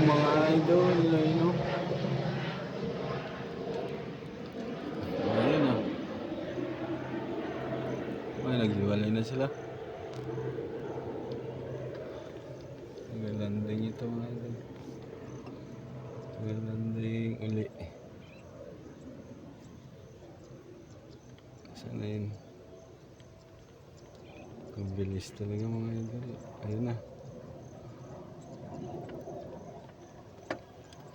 mga idol. Ayun o. Ayun o. Ay, naghiwalay na sila. Galanding ito mga idol. Galanding uli. Sana yun. Ang talaga mga idol. Ayun na.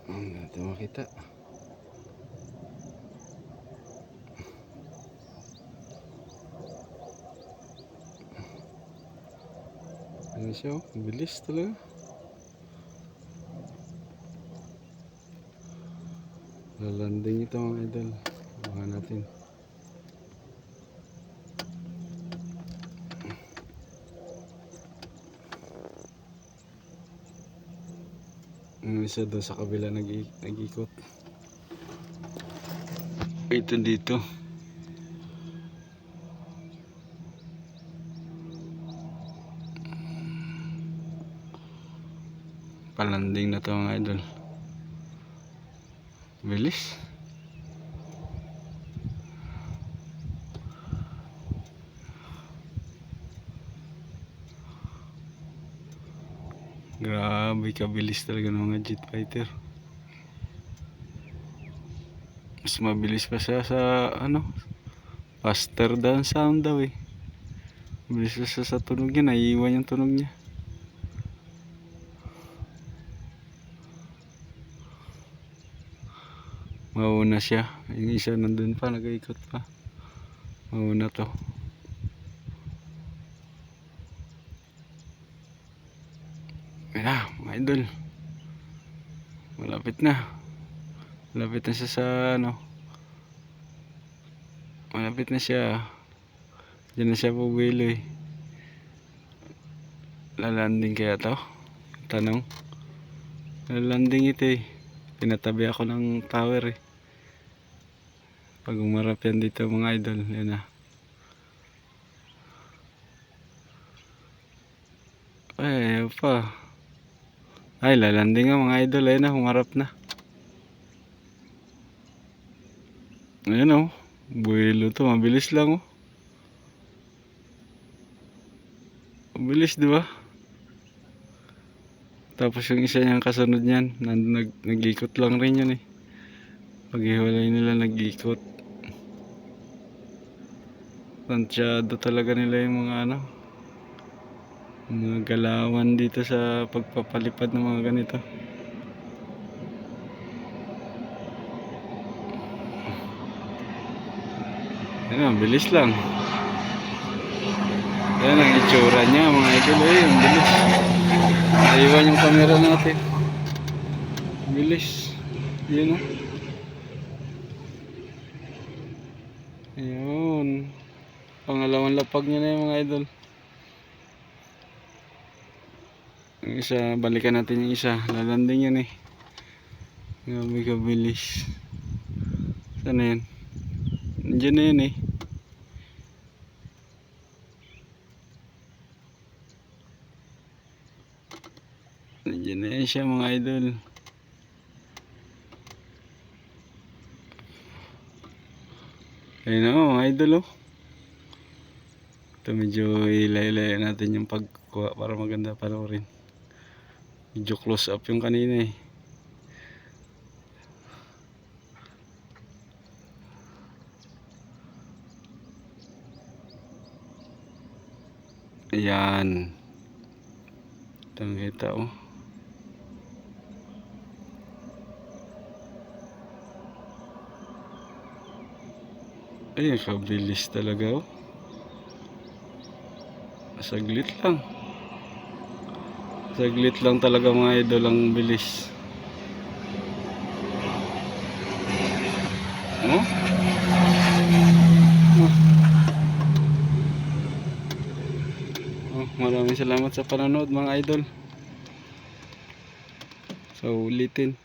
Ang natin makita. Ano siya? oh. Bilis talaga. Lalanding ito mga idol. Mga natin. Ang isa doon sa kabila nag nag-ikot. Ito dito. Palanding na to mga idol. Bilis. Grabe kabilis talaga ng mga jet fighter. Mas mabilis pa siya sa ano, faster than sound daw eh. Mabilis pa siya sa tunog niya, naiiwan yung tunog niya. Mauna siya. Yung isa nandun pa, nag-ikot pa. Mauna to. Ayan na, mga idol. Malapit na. Malapit na siya sa ano. Malapit na siya. Diyan na siya puwilo eh. Lalanding kaya to? Tanong. Lalanding ito eh. Pinatabi ako ng tower eh. Pag umarap yan dito mga idol. Yan na. Ayaw pa. Ay, lalanding nga mga idol. Ayun na, humarap na. Ayan o. Buwelo to. Mabilis lang o. Mabilis, di ba? Tapos yung isa niyang kasunod niyan, nag nag-ikot lang rin yun eh. Paghiwalay nila nag-ikot. Tansyado talaga nila yung mga ano, mga galawan dito sa pagpapalipad ng mga ganito. Ayun, ang bilis lang. Yan ang itsura niya mga idol eh, ang bilis. Naiwan yung camera natin. Bilis. Yun o. Ayun. Pangalawang lapag niya na yung mga idol. Yung isa, balikan natin yung isa. Lalanding yan eh. Grabe ka bilis. Sana yan? Nandiyan na yun eh. Nandiyan na yan siya mga idol. Ayun na mga idol oh. Ito medyo ilay-ilay natin yung pagkuha para maganda panoorin. Medyo close up yung kanina eh. Ayan. Ito ang kita oh. Ay, kabilis talaga oh. Saglit lang. Saglit lang talaga mga idol ang bilis. Oh? Oh, maraming salamat sa panonood mga idol. So, ulitin.